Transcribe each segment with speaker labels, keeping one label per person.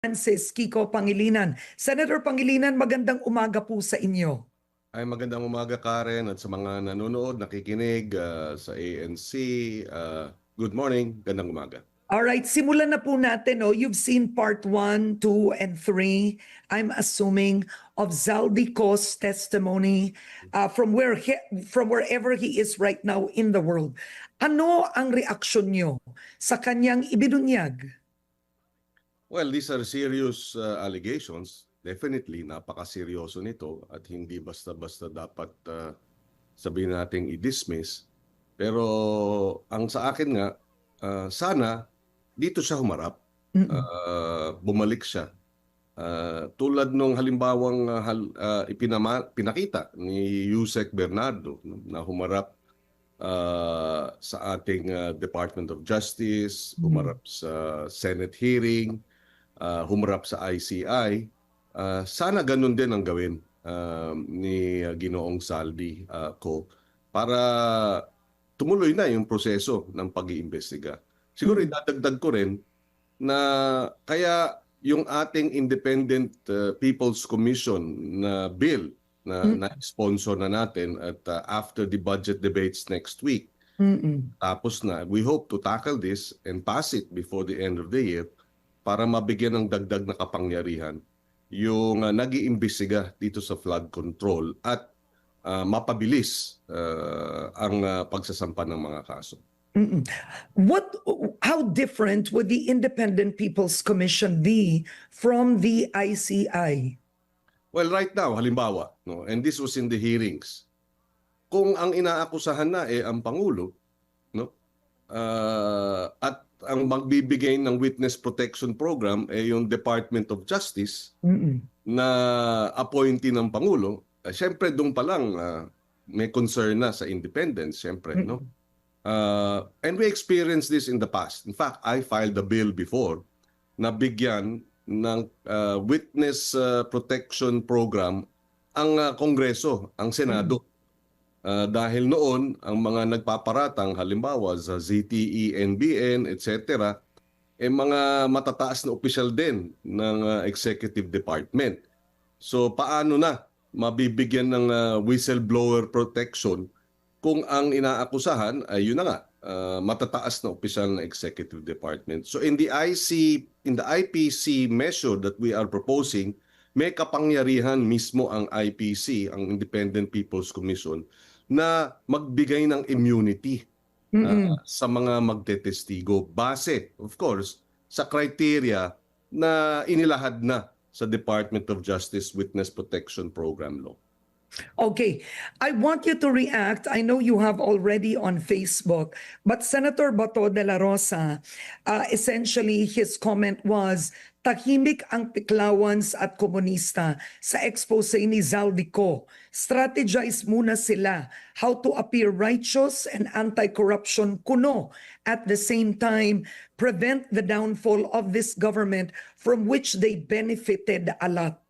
Speaker 1: Francis Kiko Pangilinan. Senator Pangilinan, magandang umaga po sa inyo.
Speaker 2: Ay magandang umaga Karen at sa mga nanonood, nakikinig ah, sa ANC. ah, good morning, gandang umaga.
Speaker 1: All right, simulan na po natin. Oh. You've seen part 1, 2, and 3, I'm assuming, of Zaldico's testimony uh, from, where he, from wherever he is right now in the world. Ano ang reaksyon nyo sa kanyang ibinunyag?
Speaker 2: Well, these are serious ah, allegations. Definitely, napakaseryoso nito at hindi basta-basta dapat ah, sabihin nating i-dismiss. Pero ang sa akin nga, ah, sana dito siya humarap. Ah, bumalik siya. Ah, tulad nung halimbawang hal- ah, ipinama- pinakita ni Yusek Bernardo na humarap ah, sa ating ah, Department of Justice,
Speaker 1: Mhm.
Speaker 2: humarap sa Senate hearing, ah, humarap sa ICI. Ah, sana ganun din ang gawin ah, ni Ginoong Saldi ah, ko para tumuloy na yung proseso ng pag-iimbestiga. Siguro
Speaker 1: Mhm.
Speaker 2: idadagdag ko rin na kaya yung ating Independent uh, People's Commission na bill na
Speaker 1: Mm.
Speaker 2: na-sponsor na natin at uh, after the budget debates next week,
Speaker 1: Mm-mm.
Speaker 2: tapos na, we hope to tackle this and pass it before the end of the year para mabigyan ng dagdag na kapangyarihan yung uh, nag-iimbestiga dito sa flood control at uh, mapabilis uh, ang uh, pagsasampa ng mga kaso.
Speaker 1: Mm-mm. What, how different would the Independent People's Commission be from the ICI?
Speaker 2: Well, right now, halimbawa, no, and this was in the hearings, kung ang inaakusahan na eh ang Pangulo, no, ah, at ang magbibigay ng witness protection program eh yung Department of Justice
Speaker 1: Mm-mm.
Speaker 2: na appointee ng Pangulo, eh, syempre doon pa lang ah, may concern na sa independence, syempre, no? Uh, and we experienced this in the past. In fact, I filed a bill before na bigyan ng uh, witness uh, protection program ang uh, Kongreso, ang Senado. Uh, dahil noon, ang mga nagpaparatang, halimbawa sa ZTE, NBN, etc., eh mga matataas na opisyal din ng uh, executive department. So paano na mabibigyan ng uh, whistleblower protection kung ang inaakusahan ay yun na nga uh, matataas na opisyal ng executive department. So in the IC in the IPC measure that we are proposing, may kapangyarihan mismo ang IPC, ang Independent People's Commission na magbigay ng immunity uh, sa mga magtetestigo base of course sa criteria na inilahad na sa Department of Justice Witness Protection Program law.
Speaker 1: Okay, I want you to react. I know you have already on Facebook, but Senator Bato de la Rosa, uh, essentially his comment was, tahimik ang Tiklawans at komunista sa expose ni Zaldico. Strategize muna sila how to appear righteous and anti-corruption kuno. At the same time, prevent the downfall of this government from which they benefited a lot.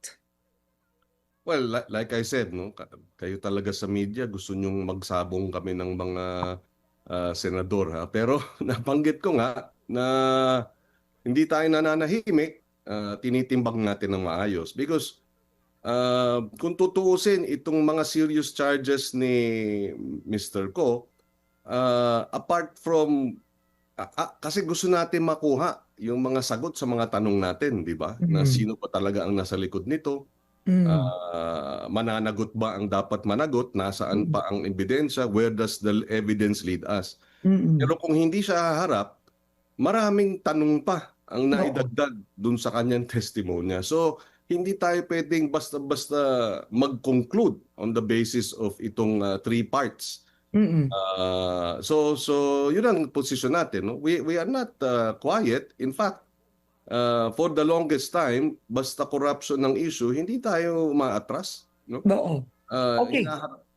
Speaker 2: Well, li- like I said, no, ka- kayo talaga sa media gusto nyong magsabong kami ng mga ah, senador ha. Pero nabanggit ko nga na hindi tayo nananahimik, ah, tinitimbang natin ng maayos because ah, kung tutuusin itong mga serious charges ni Mr. Ko, ah, apart from ah, ah, kasi gusto natin makuha yung mga sagot sa mga tanong natin, di ba? Na
Speaker 1: Mhm.
Speaker 2: sino pa talaga ang nasa likod nito?
Speaker 1: Mm.
Speaker 2: Ah, mananagot ba ang dapat managot? Nasaan pa ang ebidensya? Where does the evidence lead us?
Speaker 1: Mm-mm.
Speaker 2: Pero kung hindi siya haharap, maraming tanong pa ang naidagdag dun sa kanyang testimonya. So, hindi tayo pwedeng basta-basta mag-conclude on the basis of itong ah, three parts.
Speaker 1: Mm-mm.
Speaker 2: Ah, so so yun ang posisyon natin no we we are not ah, quiet in fact ah, for the longest time basta corruption ng issue hindi tayo maatras no
Speaker 1: Oo.
Speaker 2: Ah,
Speaker 1: Okay.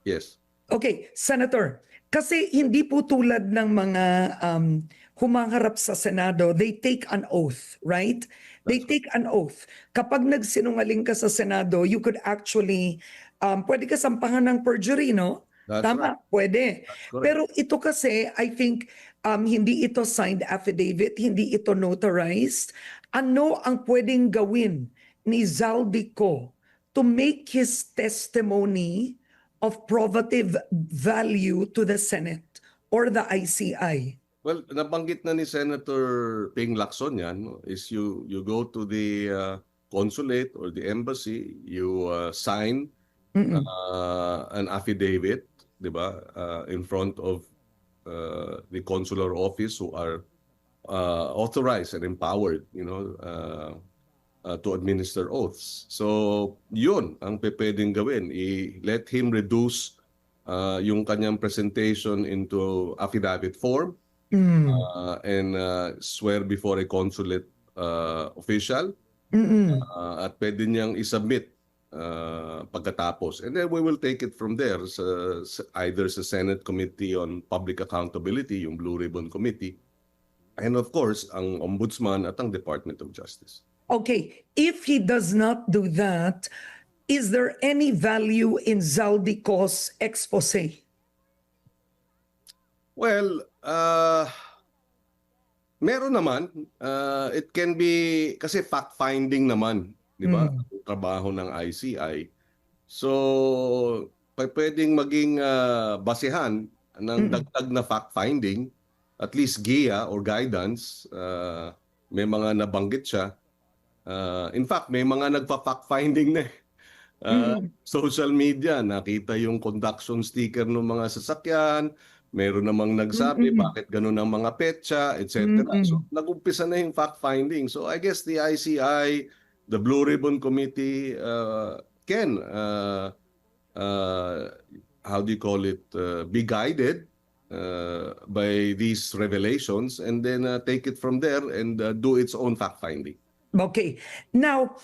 Speaker 2: yes
Speaker 1: Okay, Senator, kasi hindi po tulad ng mga um, humaharap sa Senado, they take an oath, right? They take an oath. Kapag nagsinungaling ka sa Senado, you could actually, um, pwede ka sampahan ng perjury, no?
Speaker 2: That's
Speaker 1: Tama, pwede.
Speaker 2: That's correct.
Speaker 1: Pero ito kasi, I think, um, hindi ito signed affidavit, hindi ito notarized. ano ang pwedeng gawin ni Zaldico to make his testimony of probative value to the Senate or the ICI?
Speaker 2: Well, nabanggit na ni Senator Ping Lacson yan, is you you go to the uh, consulate or the embassy, you uh, sign uh, an affidavit, 'di ba, uh, in front of uh, the consular office who are uh, authorized and empowered, you know, uh, uh, to administer oaths. So, 'yun ang pwedeng gawin. I let him reduce uh, yung kanyang presentation into affidavit form
Speaker 1: Mm.
Speaker 2: uh, and uh, swear before a consulate uh, official
Speaker 1: Mm-mm.
Speaker 2: uh, at pwede niyang isubmit uh, pagkatapos. And then we will take it from there sa, sa either sa Senate Committee on Public Accountability, yung Blue Ribbon Committee, and of course, ang Ombudsman at ang Department of Justice.
Speaker 1: Okay, if he does not do that, is there any value in Zaldico's expose?
Speaker 2: Well, uh, meron naman. Uh, it can be, kasi fact-finding naman, di ba?
Speaker 1: Mm.
Speaker 2: Trabaho ng ICI. So, pwedeng maging uh, basehan ng
Speaker 1: Mm.
Speaker 2: dagdag na fact-finding, at least GIA or guidance, uh, may mga nabanggit siya. Uh, in fact, may mga nagpa-fact-finding na eh. Uh,
Speaker 1: Mm.
Speaker 2: social media, nakita yung conduction sticker ng mga sasakyan, meron namang nagsabi
Speaker 1: Mm-mm.
Speaker 2: bakit ganun ang mga petsa, etc.
Speaker 1: Mm-mm.
Speaker 2: So nag-umpisa na yung fact-finding. So I guess the ICI, the Blue Ribbon Committee uh, can, uh, uh, how do you call it, uh, be guided uh, by these revelations and then uh, take it from there and uh, do its own fact-finding.
Speaker 1: Okay. Now,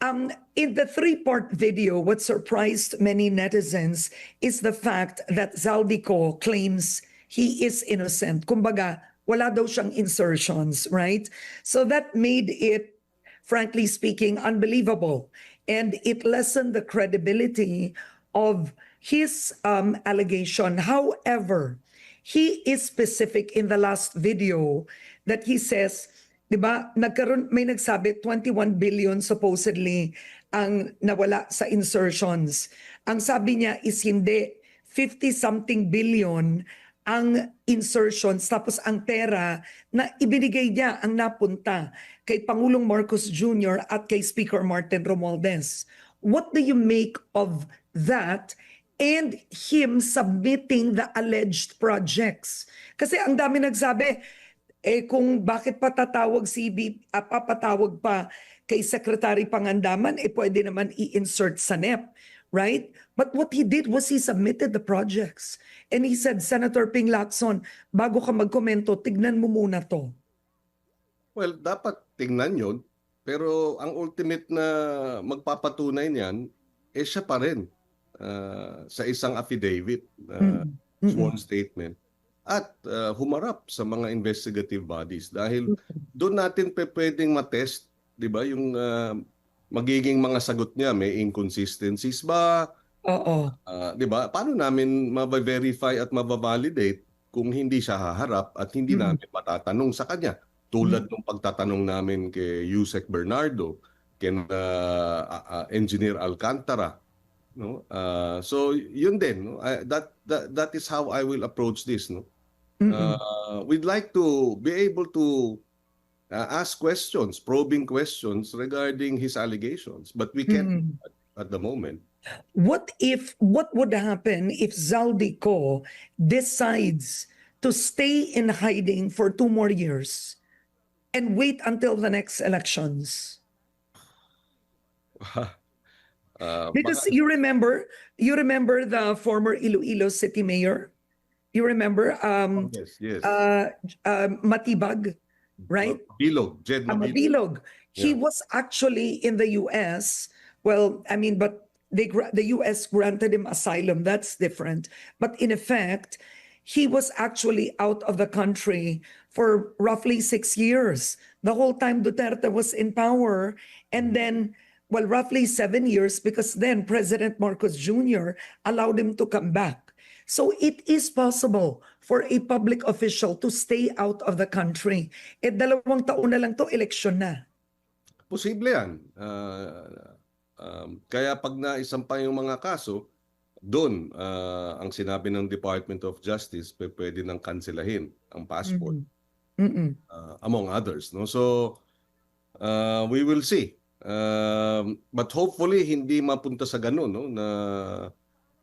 Speaker 1: um, in the three-part video, what surprised many netizens is the fact that Zaldico claims he is innocent. Kumbaga, wala daw siyang insertions, right? So that made it, frankly speaking, unbelievable. And it lessened the credibility of his um, allegation. However, he is specific in the last video that he says, 'di ba? Nagkaroon may nagsabi 21 billion supposedly ang nawala sa insertions. Ang sabi niya is hindi 50 something billion ang insertions tapos ang pera na ibinigay niya ang napunta kay Pangulong Marcos Jr. at kay Speaker Martin Romualdez. What do you make of that and him submitting the alleged projects? Kasi ang dami nagsabi, eh kung bakit patatawag si B, ah, papatawag pa kay Secretary Pangandaman, eh pwede naman i-insert sa NEP, right? But what he did was he submitted the projects. And he said, Senator Ping Lacson, bago ka magkomento, tignan mo muna to.
Speaker 2: Well, dapat tingnan yon. Pero ang ultimate na magpapatunay niyan, eh siya pa rin uh, sa isang affidavit, uh,
Speaker 1: Mm.
Speaker 2: Sworn statement, at uh, humarap sa mga investigative bodies. Dahil doon natin pe pwedeng matest, di ba, yung uh, magiging mga sagot niya, may inconsistencies ba,
Speaker 1: Oo.
Speaker 2: Ah, 'di ba? Paano namin ma-verify at ma-validate kung hindi siya haharap at hindi
Speaker 1: Mm.
Speaker 2: namin matatanong sa kanya? Tulad ng pagtatanong namin kay Yusek Bernardo, kay ah, ah, Engineer Alcantara, no? Ah, so yun din, no? I- that, that that is how I will approach this, no? Uh, we'd like to be able to uh, ask questions, probing questions regarding his allegations, but we can't
Speaker 1: Mm.
Speaker 2: at the moment.
Speaker 1: What if what would happen if Zaldico decides to stay in hiding for two more years and wait until the next elections?
Speaker 2: Uh,
Speaker 1: Because you remember, you remember the former Iloilo City Mayor? You remember um
Speaker 2: yes, yes.
Speaker 1: uh, uh Matibag, right?
Speaker 2: Bilog, Jed
Speaker 1: Ah,
Speaker 2: Mabilog.
Speaker 1: Mabilog. He
Speaker 2: Yeah.
Speaker 1: was actually in the US. Well, I mean, but they the US granted him asylum. That's different. But in effect, he was actually out of the country for roughly six years. The whole time Duterte was in power. And then, well, roughly seven years because then President Marcos Jr. allowed him to come back. So it is possible for a public official to stay out of the country. Eh dalawang taon na lang to, eleksyon na.
Speaker 2: posible yan. Ah, um, kaya pag naisampa yung mga kaso, doon ah, ang sinabi ng Department of Justice, pwede nang kanselahin ang passport.
Speaker 1: Mhm. Mm-mm.
Speaker 2: uh, among others no so uh, we will see um, but hopefully hindi mapunta sa ganun no na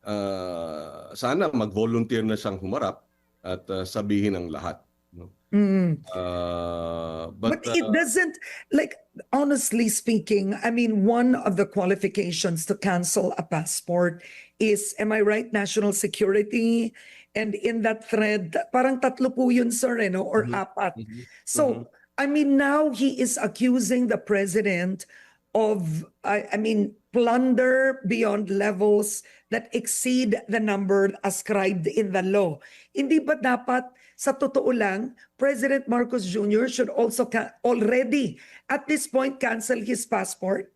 Speaker 2: uh, sana mag-volunteer na siyang humarap at uh, sabihin ang lahat no
Speaker 1: Mm.
Speaker 2: uh, but,
Speaker 1: But, it
Speaker 2: uh,
Speaker 1: doesn't, like, honestly speaking, I mean, one of the qualifications to cancel a passport is, am I right, national security? And in that thread, parang tatlo po yun, sir, eh, no? or
Speaker 2: Mhm.
Speaker 1: apat.
Speaker 2: mhm.
Speaker 1: So, I mean, now he is accusing the president of, I, I mean, plunder beyond levels that exceed the number ascribed in the law. Hindi ba dapat, sa totoo lang, President Marcos Jr. should also already, at this point, cancel his passport?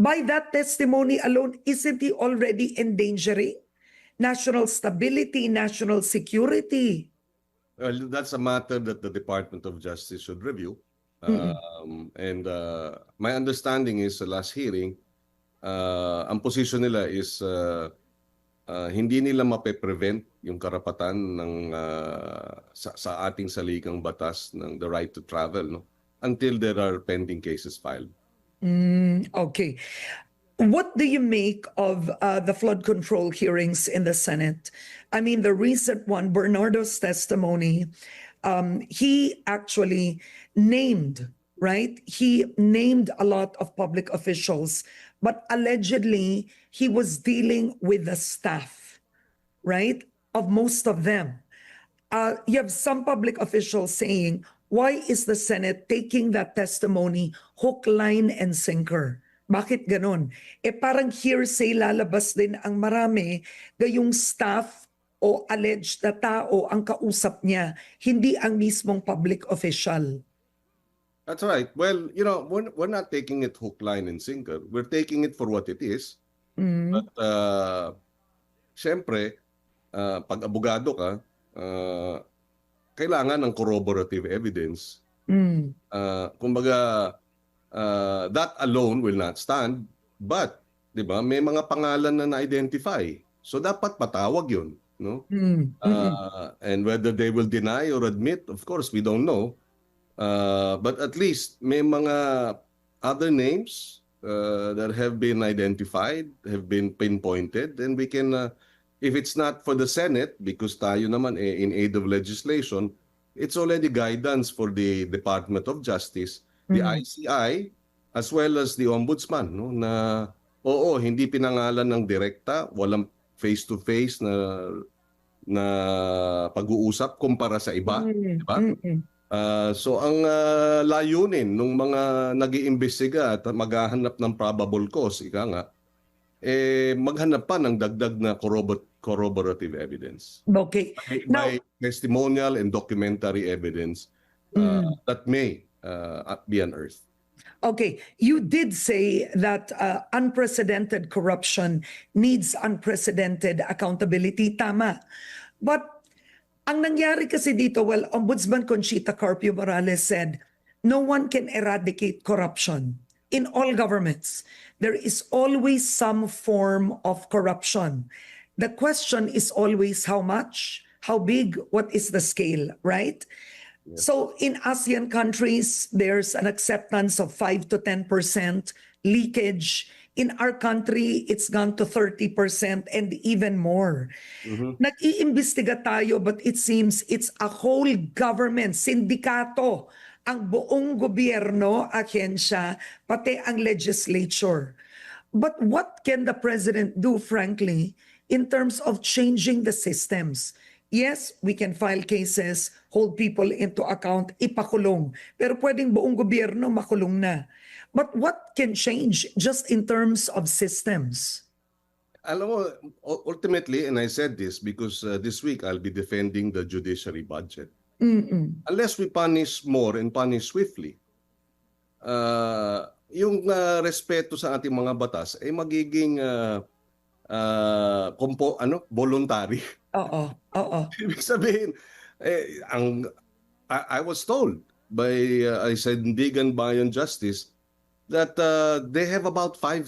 Speaker 1: By that testimony alone, isn't he already endangering national stability, national security?
Speaker 2: Well, that's a matter that the Department of Justice should review.
Speaker 1: Mm-mm.
Speaker 2: Um, and uh, my understanding is sa last hearing, uh, ang position nila is uh, uh, hindi nila mape-prevent yung karapatan ng uh, sa, sa ating salikang batas ng the right to travel no until there are pending cases filed.
Speaker 1: Mm, okay. What do you make of uh, the flood control hearings in the Senate? I mean, the recent one, Bernardo's testimony, um, he actually named, right? He named a lot of public officials, but allegedly he was dealing with the staff, right? Of most of them. Uh, you have some public officials saying, why is the Senate taking that testimony hook, line, and sinker? Bakit ganon? Eh parang hearsay lalabas din ang marami gayong staff o alleged na tao ang kausap niya, hindi ang mismong public official.
Speaker 2: That's right. Well, you know, we're, we're not taking it hook, line, and sinker. We're taking it for what it is.
Speaker 1: Mm,
Speaker 2: But uh, syempre, uh, pag abogado ka, uh, kailangan ng corroborative evidence.
Speaker 1: mm,
Speaker 2: Uh, kumbaga, uh, that alone will not stand. But, di ba, may mga pangalan na na-identify. So, dapat patawag yun. No?
Speaker 1: mm, mm,
Speaker 2: Uh, and whether they will deny or admit, of course, we don't know. Uh, but at least may mga other names uh, that have been identified, have been pinpointed, and we can, uh, if it's not for the Senate, because tayo naman eh, in aid of legislation, it's already guidance for the Department of Justice, the
Speaker 1: Mm.
Speaker 2: ICI, as well as the Ombudsman, no, na oo, hindi pinangalan ng direkta, walang face-to-face na na pag-uusap kumpara sa iba.
Speaker 1: mm,
Speaker 2: diba?
Speaker 1: mm, mm.
Speaker 2: Ah, so ang ah, layunin ng mga nag-iimbestiga at maghahanap ng probable cause, ika nga, eh maghanap pa ng dagdag na corrobor- corroborative evidence.
Speaker 1: Okay.
Speaker 2: By,
Speaker 1: Now-
Speaker 2: by testimonial and documentary evidence ah,
Speaker 1: Mm.
Speaker 2: that may ah, be unearthed.
Speaker 1: Okay, you did say that uh, unprecedented corruption needs unprecedented accountability. Tama. But ang nangyari kasi dito, well, Ombudsman Conchita Carpio Morales said, no one can eradicate corruption in all governments. There is always some form of corruption. The question is always how much, how big, what is the scale, right? So in ASEAN countries, there's an acceptance of 5 to 10% leakage. In our country, it's gone to 30% and even more. Nag-iimbestiga tayo but it seems it's a whole government, sindikato, ang buong gobyerno, ahensya, pati ang legislature. But what can the president do, frankly, in terms of changing the systems? Yes, we can file cases, hold people into account, ipakulong. Pero pwedeng buong gobyerno makulong na. But what can change just in terms of systems?
Speaker 2: Alam mo, ultimately, and I said this because uh, this week I'll be defending the judiciary budget.
Speaker 1: Mm-mm.
Speaker 2: unless we punish more and punish swiftly, uh, yung uh, respeto sa ating mga batas ay magiging uh, uh, kompo, ano, voluntary.
Speaker 1: Oo, oo.
Speaker 2: Ibig sabihin, eh, ang, I, I was told by uh, I said Ndigan Bayan Justice that uh, they have about 5,000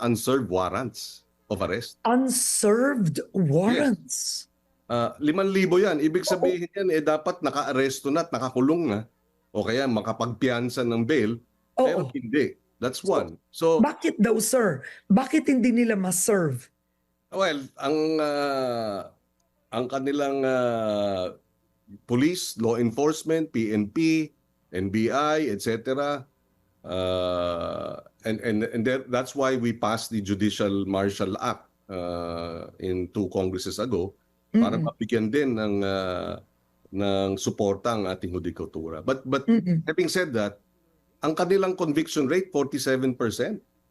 Speaker 2: unserved warrants of arrest.
Speaker 1: Unserved warrants.
Speaker 2: Uh, 5,000 yan. Ibig sabihin yan, eh, dapat naka-aresto na at nakakulong na. O kaya makapagpiansa ng bail. Pero
Speaker 1: Oo.
Speaker 2: hindi. That's one. So,
Speaker 1: Bakit daw, sir? Bakit hindi nila ma-serve?
Speaker 2: well, ang uh, ang kanilang uh, police, law enforcement, PNP, NBI, etc. Uh, and and and that- that's why we passed the Judicial Martial Act uh, in two congresses ago para
Speaker 1: Mm-mm.
Speaker 2: mabigyan din ng uh, ng suporta ang ating hudikatura. But but
Speaker 1: Mm-mm.
Speaker 2: having said that, ang kanilang conviction rate 47%.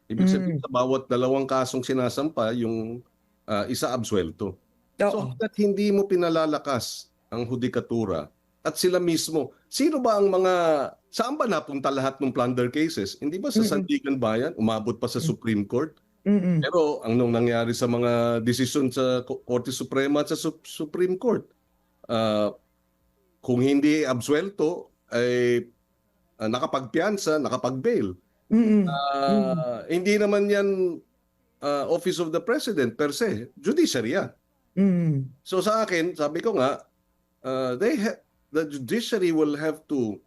Speaker 2: Ibig sabihin sa bawat dalawang kasong sinasampa, yung uh, isa absuelto. So
Speaker 1: Oo.
Speaker 2: that hindi mo pinalalakas ang hudikatura at sila mismo, sino ba ang mga, saan ba napunta lahat ng plunder cases? Hindi ba sa
Speaker 1: Mm-mm.
Speaker 2: Sandigan Bayan? Umabot pa sa Supreme Court?
Speaker 1: Mm-mm.
Speaker 2: Pero ang nung nangyari sa mga desisyon sa Ko- Korte Suprema at sa Sup- Supreme Court, ah, kung hindi absuelto, ay ah, nakapagpiansa, nakapag-bail.
Speaker 1: Mm-mm.
Speaker 2: Ah, Hindi naman yan ah, Office of the President per se, judiciary yan.
Speaker 1: Mm.
Speaker 2: So sa akin, sabi ko nga, uh, they ha- the judiciary will have to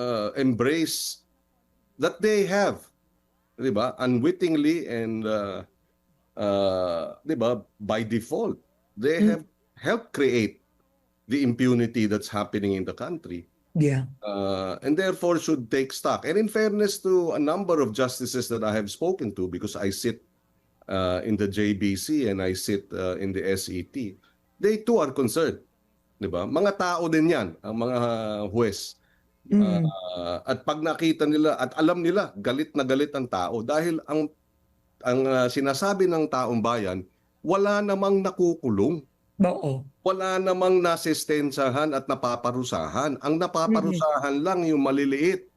Speaker 2: uh, embrace that they have, 'di ba? Unwittingly and uh, uh, 'di ba, by default, they
Speaker 1: Mm.
Speaker 2: have helped create the impunity that's happening in the country.
Speaker 1: Yeah.
Speaker 2: Uh, and therefore should take stock. And in fairness to a number of justices that I have spoken to, because I sit uh, in the JBC and I sit uh, in the SET, they too are concerned. 'Di ba? Mga tao din 'yan, ang mga huwes.
Speaker 1: Mm.
Speaker 2: Uh, at pag nakita nila at alam nila galit na galit ang tao dahil ang ang uh, sinasabi ng taong bayan, wala namang nakukulong
Speaker 1: Oo.
Speaker 2: wala namang nasistensahan at napaparusahan. Ang napaparusahan lang yung maliliit.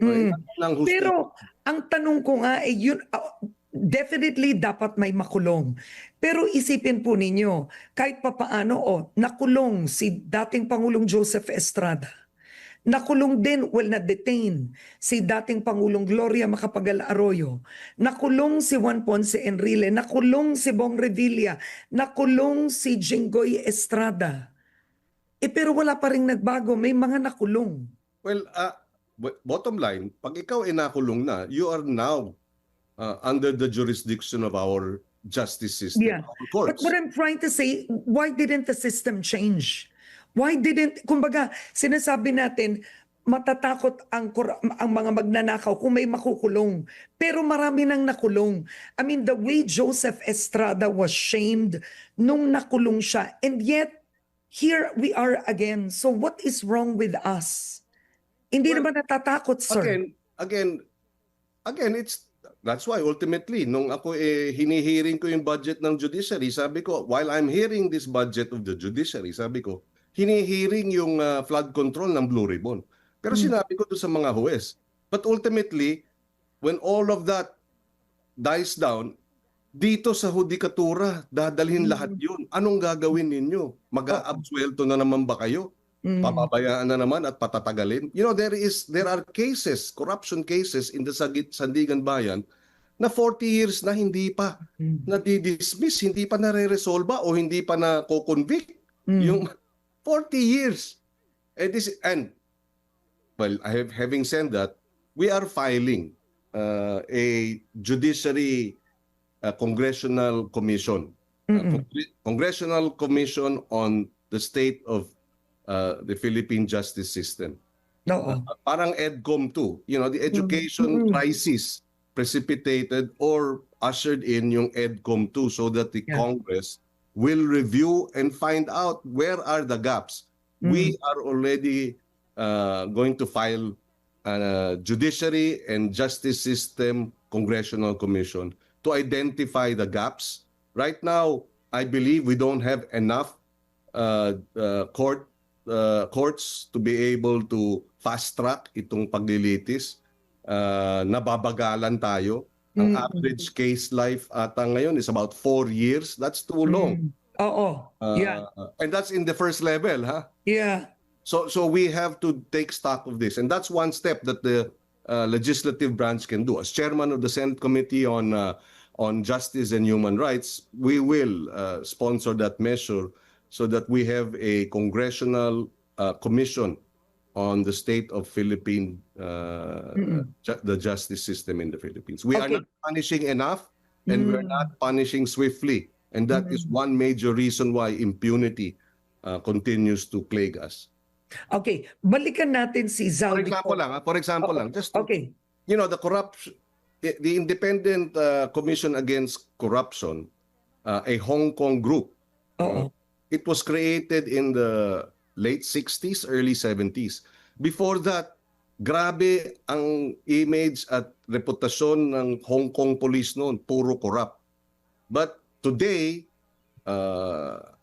Speaker 1: Mm.
Speaker 2: Lang hustis-
Speaker 1: Pero ang tanong ko nga eh yun ah, definitely dapat may makulong. Pero isipin po ninyo, kahit papaano oh, nakulong si dating Pangulong Joseph Estrada. Nakulong din, well na detain si dating Pangulong Gloria Macapagal Arroyo. Nakulong si Juan Ponce Enrile, nakulong si Bong Revilla, nakulong si Jinggoy Estrada. Eh pero wala pa rin nagbago, may mga nakulong.
Speaker 2: well, b- bottom line, pag ikaw ay nakulong na, you are now uh, under the jurisdiction of our justice system,
Speaker 1: Yeah.
Speaker 2: our
Speaker 1: But
Speaker 2: courts.
Speaker 1: what I'm trying to say, why didn't the system change? Why didn't, kumbaga, sinasabi natin, matatakot ang, ang mga magnanakaw kung may makukulong. Pero marami nang nakulong. I mean, the way Joseph Estrada was shamed nung nakulong siya. And yet, here we are again. So what is wrong with us? Hindi
Speaker 2: Well,
Speaker 1: naman natatakot, sir.
Speaker 2: Again, again, again, it's that's why ultimately nung ako eh hinihearing ko yung budget ng judiciary, sabi ko while I'm hearing this budget of the judiciary, sabi ko hinihearing yung uh, flood control ng Blue Ribbon. Pero
Speaker 1: Hmm.
Speaker 2: sinabi ko doon sa mga huwes. But ultimately, when all of that dies down, dito sa hudikatura, dadalhin
Speaker 1: Hmm.
Speaker 2: lahat yun. Anong gagawin ninyo? Mag-aabsuelto na naman ba kayo?
Speaker 1: Mm.
Speaker 2: pababayaan na naman at patatagalin. You know, there is there are cases, corruption cases in the Sagit Sandigan Bayan na 40 years na hindi pa
Speaker 1: Mm.
Speaker 2: na-dismiss, hindi pa nare-resolba o hindi pa na convict
Speaker 1: Mm.
Speaker 2: Yung 40 years. And this and well, I have having said that, we are filing uh, a judiciary uh, congressional commission
Speaker 1: Mm-mm.
Speaker 2: Congre- Congressional Commission on the State of uh, the Philippine Justice System.
Speaker 1: Oo.
Speaker 2: Uh, parang EDCOM 2. You know, the education
Speaker 1: Mm.
Speaker 2: crisis precipitated or ushered in yung EDCOM 2 so that the
Speaker 1: Yeah.
Speaker 2: Congress will review and find out where are the gaps. We
Speaker 1: Mm.
Speaker 2: are already uh, going to file a judiciary and justice system congressional commission to identify the gaps. Right now, I believe we don't have enough uh, uh, court uh, courts to be able to fast track itong paglilitis. Uh, nababagalan tayo. Ang
Speaker 1: Mm.
Speaker 2: average case life ata ngayon is about four years. That's too long.
Speaker 1: Mm. Oo.
Speaker 2: Uh,
Speaker 1: yeah.
Speaker 2: And that's in the first level, ha?
Speaker 1: Yeah.
Speaker 2: So so we have to take stock of this, and that's one step that the uh, legislative branch can do. As chairman of the Senate Committee on uh, on Justice and Human Rights, we will uh, sponsor that measure so that we have a congressional uh, commission on the state of Philippine uh, ju- the justice system in the Philippines. We are not punishing enough and we're
Speaker 1: Mm.
Speaker 2: not punishing swiftly. And that is one major reason why impunity uh, continues to plague us.
Speaker 1: Okay, balikan natin si
Speaker 2: For example lang, ah, for example lang, just to,
Speaker 1: Okay.
Speaker 2: you know, the corruption, the Independent uh, Commission Against Corruption, uh, a Hong Kong group. It was created in the late 60s, early 70s. Before that, grabe ang image at reputasyon ng Hong Kong police noon, puro corrupt. But today, uh,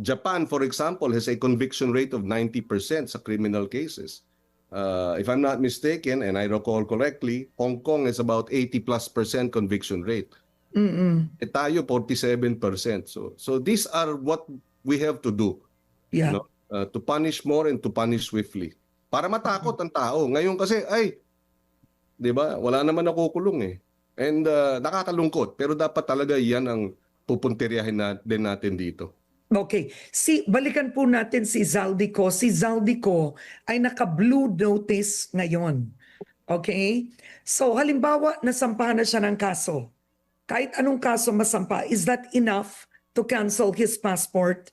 Speaker 2: Japan, for example, has a conviction rate of 90% sa criminal cases. Uh, if I'm not mistaken, and I recall correctly, Hong Kong is about 80 plus percent conviction rate.
Speaker 1: Mm-mm.
Speaker 2: E tayo, 47%. So, so these are what we have to do
Speaker 1: Yeah.
Speaker 2: no? uh, to punish more and to punish swiftly. Para matakot ang tao. Ngayon kasi, ay, di ba, wala naman nakukulong eh. And uh, nakakalungkot. Pero dapat talaga yan ang pupuntiryahin na, din natin dito.
Speaker 1: Okay. Si balikan po natin si Zaldico. Si Zaldico ay naka-blue notice ngayon. Okay? So halimbawa nasampahan na siya ng kaso. Kahit anong kaso masampa, is that enough to cancel his passport?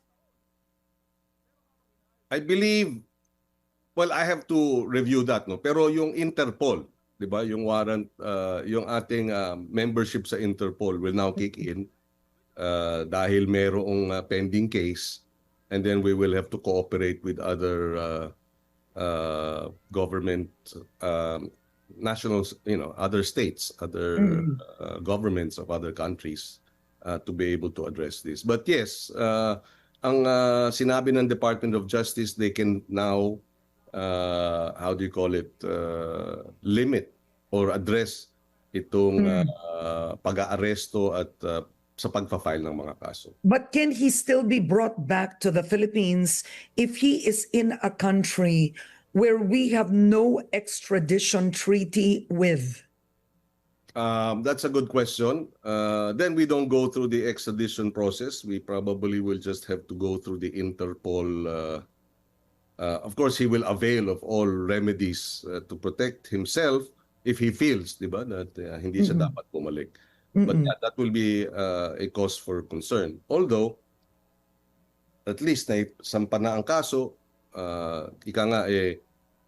Speaker 2: I believe, well, I have to review that, no? Pero yung Interpol, di ba, yung warrant, uh, yung ating uh, membership sa Interpol will now kick in uh, dahil merong uh, pending case and then we will have to cooperate with other uh, uh, government, um, nationals, you know, other states, other
Speaker 1: Mm.
Speaker 2: uh, governments of other countries uh, to be able to address this. But yes, uh, ang uh, sinabi ng Department of Justice, they can now, uh, how do you call it, uh, limit or address itong
Speaker 1: Mm.
Speaker 2: uh, pag-aaresto at uh, sa pagpa-file ng mga kaso.
Speaker 1: But can he still be brought back to the Philippines if he is in a country where we have no extradition treaty with?
Speaker 2: Um, that's a good question. Uh, then we don't go through the extradition process. We probably will just have to go through the Interpol. Uh, uh, of course, he will avail of all remedies uh, to protect himself if he feels, di ba, that uh, hindi siya
Speaker 1: Mhm.
Speaker 2: dapat bumalik. But
Speaker 1: Mm-mm.
Speaker 2: yeah, that will be uh, a cause for concern. Although, at least na sampa na ang kaso, uh, ika nga eh,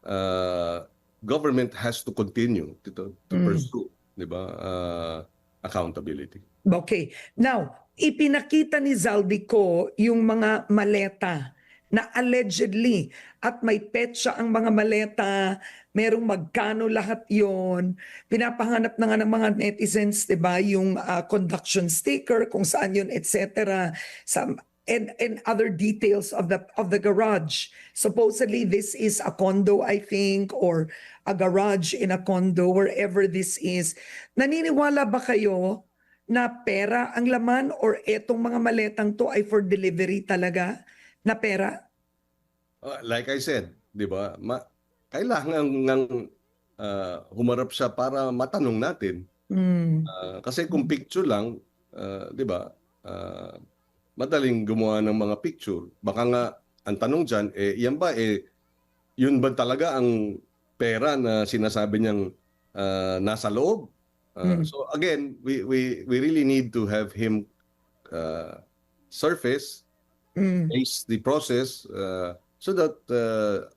Speaker 2: uh, government has to continue to, to
Speaker 1: Mm.
Speaker 2: pursue, di ba, uh, accountability.
Speaker 1: Okay. Now, ipinakita ni Zaldico yung mga maleta na allegedly at may petsa ang mga maleta, merong magkano lahat yon Pinapahanap na nga ng mga netizens, 'di ba, yung ah, conduction sticker kung saan yun, etc. Some and and other details of the of the garage. Supposedly this is a condo, I think, or a garage in a condo, wherever this is. Naniniwala ba kayo na pera ang laman or etong mga maletang to ay for delivery talaga na pera?
Speaker 2: Uh, like I said, di ba, ma- kailangan ng uh, humarap siya para matanong natin.
Speaker 1: Mm.
Speaker 2: Uh, kasi kung picture lang, uh, di ba, uh, madaling gumawa ng mga picture. Baka nga, ang tanong dyan, eh, yan ba, eh, yun ba talaga ang pera na sinasabi niyang uh, nasa loob? Uh,
Speaker 1: Mm.
Speaker 2: So again, we, we, we really need to have him uh, surface,
Speaker 1: Mm.
Speaker 2: face the process, uh, so that uh,